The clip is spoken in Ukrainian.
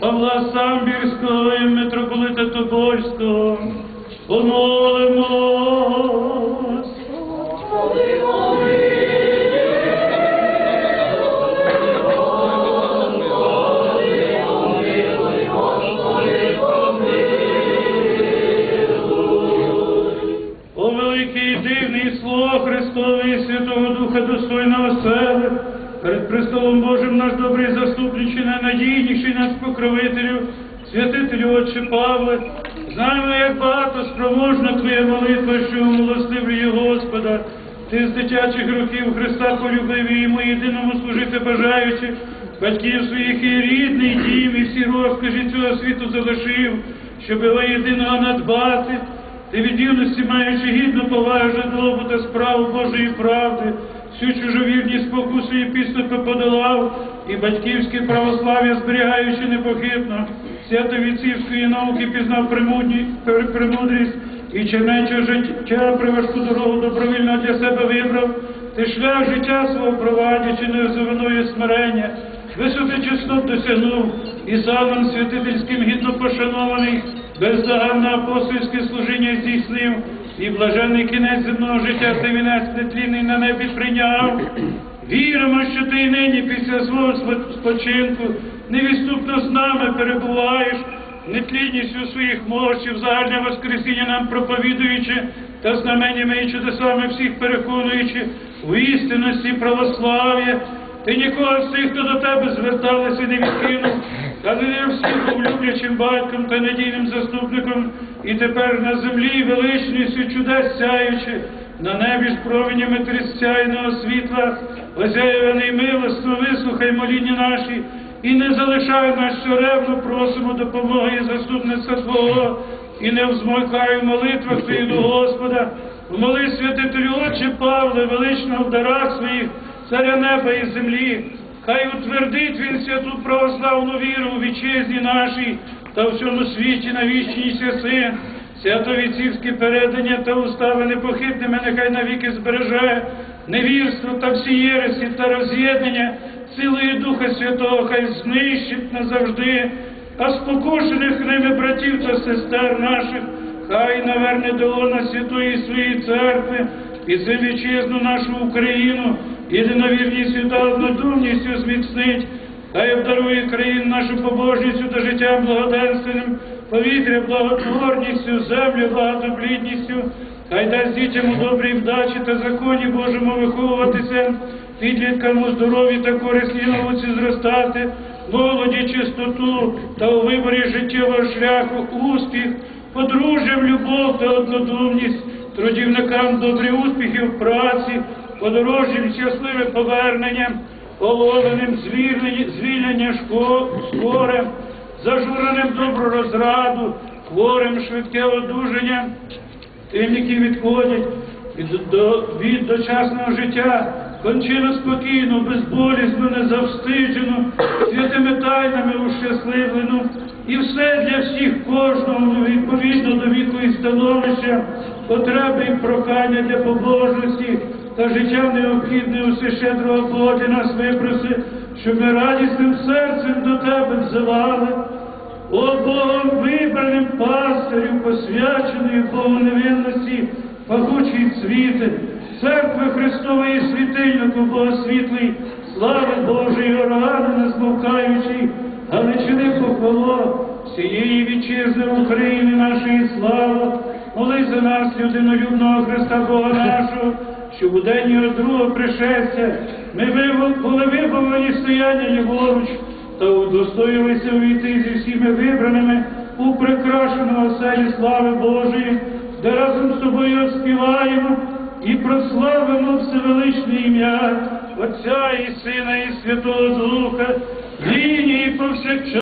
Павла Самбірського і митрополита Тобольського, помолимось. О великий дивний слово Христове і Святого Духа достойного себе, перед престолом Божим наш добрий заступничий, найнадійніший наш покровителю, святителю Отче Павле, знаємо, як багато спроможна Твоя молитва, що умилостивлює Господа. Ти з дитячих років Христа полюбив і йому єдиному служити бажаючи, батьків своїх і рідний дім, і всі розкажі цього світу залишив, щоб його єдиного надбати. Ти від юності маючи гідну повагу жадобу та справу Божої правди, всю чужовірні спокуси і підступи подолав, і батьківське православ'я зберігаючи непохитно, святовіцівської науки пізнав премудрість і чернечого життя приважку дорогу добровільно для себе вибрав, ти шлях життя свого провадячи неозовиною смирення, висоти чеснот досягнув, і самим святительським гідно пошанований, бездоганне апостольське служіння здійснив, і блаженний кінець земного життя ти вінець нетлінний на небі прийняв. Віримо, що ти й нині після свого спочинку невідступно з нами перебуваєш, нетлінністю своїх мощів, загальне Воскресіння нам проповідуючи та знаменнями і чудесами всіх переконуючи у істинності православ'я. Ти нікого з тих, хто до тебе зверталися, не відкинув, та не був люблячим батьком та надійним заступником, і тепер на землі величністю чудес сяючи, на небі ж променями трісцяйного світла, озяєваний милостно, вислухай моління наші, і не залишай нас, що ревно просимо допомоги і заступництва Твого, і не взмолкай в молитвах Твоїх до Господа, вмоли святителю Отче Павле, величного в дарах своїх, царя неба і землі, хай утвердить він святу православну віру у вітчизні нашій та в всьому світі на вічні часи. Святовіцівські передання та устави непохитними нехай навіки збереже, невірство та всі єресі та роз'єднання. Силою Духа Святого хай знищить назавжди, а спокушених ними братів та сестер наших, хай наверне до лона святої своєї церкви і за вітчизну нашу Україну, єдиновірністю та однодумністю зміцнить, хай обдарує країну нашу побожністю та життя благоденственним, повітря благотворністю, землю багатоплідністю, хай дасть дітям у добрій вдачі та законі Божому виховуватися, підліткам у здоров'ї та корисній науці зростати, молоді чистоту та у виборі життєвого шляху успіх, подружжям любов та однодумність, трудівникам добрі успіхи в праці, подорожнім щасливе повернення, оголеним звільнення, звільнення зажуреним добру розраду, хворим швидке одужання, тим, які відходять від, до, від дочасного життя, кончину спокійну, безболісну, незавстиджену, святими тайнами ущасливлену, і все для всіх кожного відповідно до віку і становища, потреби і прохання для побожності та життя необхідне усе щедрого Бога нас випроси, щоб ми радісним серцем до тебе взивали. О Богом вибраним пастирю, посвяченої Богу невинності, пахучий цвіти, церкви Христової світильнику Богосвітлий, слави Божої органи не змовкаючий, Галичини похвало, всієї вітчизни України нашої слава, моли за нас, людинолюбного Христа Бога нашого, щоб у день його другого пришестя ми були вибавлені стояння ліворуч, та удостоїлися увійти зі всіми вибраними у прикрашену оселі слави Божої, де разом з тобою співаємо і прославимо всевеличне ім'я Отця і Сина, і Святого Духа, нині і повсякчас.